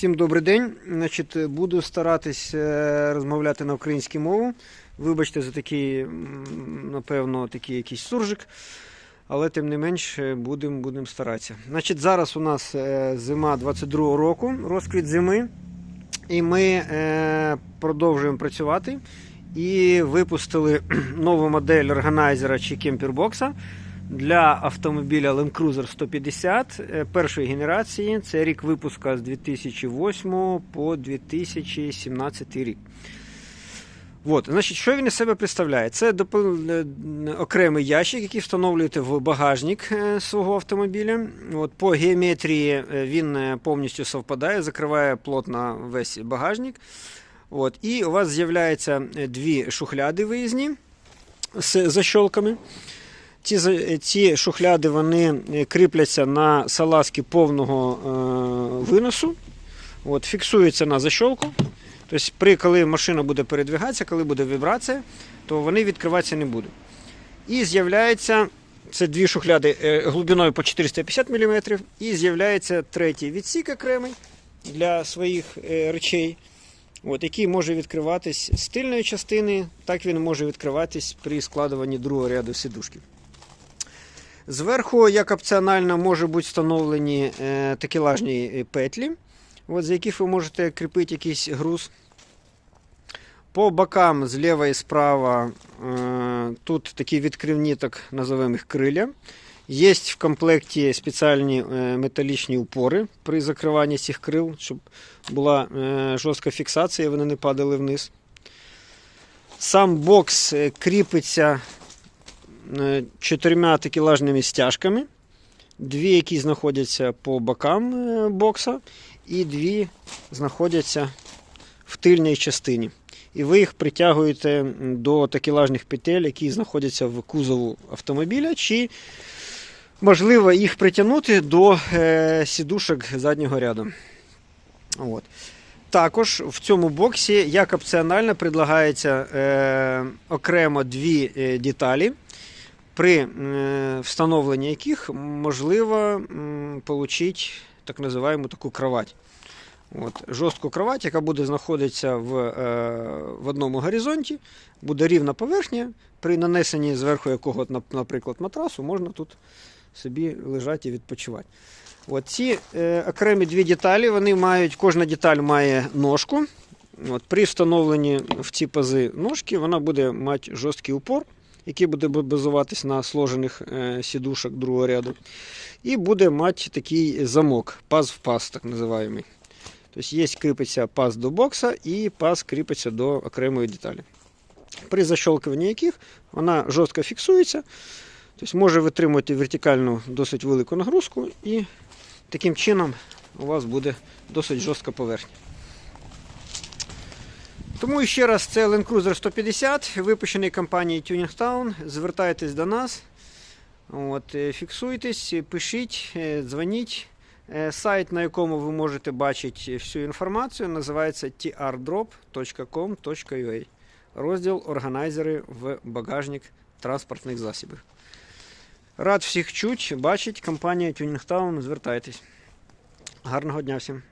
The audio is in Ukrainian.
Всім добрий день. Значить, буду старатись е, розмовляти на українській мові. Вибачте за такий, напевно, такий якийсь суржик. Але тим не менш будемо будем старатися. Значить, зараз у нас е, зима 22-го року, розквіт зими. І ми е, продовжуємо працювати. І випустили нову модель органайзера чи кемпербокса для автомобіля Land Cruiser 150 е, першої генерації. Це рік випуска з 2008 по 2017 рік. От, значить, що він із себе представляє? Це допил- е, окремий ящик, який встановлюєте в багажник е, свого автомобіля. От, по геометрії він повністю совпадає, закриває плотно весь багажник. От, і у вас з'являються дві шухляди виїзні з защолками. Ці, ці шухляди вони е, кріпляться на салазки повного е, виносу. От, фіксуються на защолку. Тобто, при, коли машина буде передвигатися, коли буде вібрація, то вони відкриватися не будуть. І з'являється це дві шухляди е, глибиною по 450 мм, і з'являється третій відсік окремий для своїх речей, от, який може відкриватись з тильної частини, так він може відкриватись при складуванні другого ряду сидушки. Зверху, як опціонально, може бути встановлені е, такелажні е, петлі, от, з яких ви можете кріпити якийсь груз. По бокам зліва і справа е, тут такі відкривні, так називаємо їх криля. Є в комплекті спеціальні металічні упори при закриванні цих крил, щоб була жорстка фіксація, вони не падали вниз. Сам бокс кріпиться чотирма такелажними стяжками. Дві, які знаходяться по бокам е, бокса, і дві знаходяться в тильній частині. І ви їх притягуєте до такелажних петель, які знаходяться в кузову автомобіля, чи можливо їх притягнути до е, сідушок заднього ряду. От. Також в цьому боксі, як опціонально, предлагається е, окремо дві е, деталі, при е, встановленні яких можливо отримати так називаємо таку кровать. От, жорстку кровать, яка буде знаходитися в, е, в одному горизонті, буде рівна поверхня. При нанесенні зверху якого, наприклад, матрасу, можна тут собі лежати і відпочивати. От ці е, окремі дві деталі, вони мають, кожна деталь має ножку. От, при встановленні в ці пази ножки вона буде мати жорсткий упор, який буде базуватись на сложених е, сідушок другого ряду. І буде мати такий замок, паз в паз, так називаємо. Тобто є кріпиться паз до бокса і паз кріпиться до окремої деталі. При защолкуванні яких вона жорстко фіксується, тобто може витримувати вертикальну досить велику нагрузку, і таким чином у вас буде досить жорстка поверхня. Тому ще раз це Land Cruiser 150, випущений компанією Tuning Town. Звертайтесь до нас, от, е, фіксуйтесь, пишіть, е, дзвоніть. Е, Сайт, на якому ви можете бачити всю інформацію, називається trdrop.com.ua. Розділ Органайзери в багажник транспортних засобів. Рад всіх чуть, бачить компанія Tuning Town. Звертайтесь. Гарного дня всім!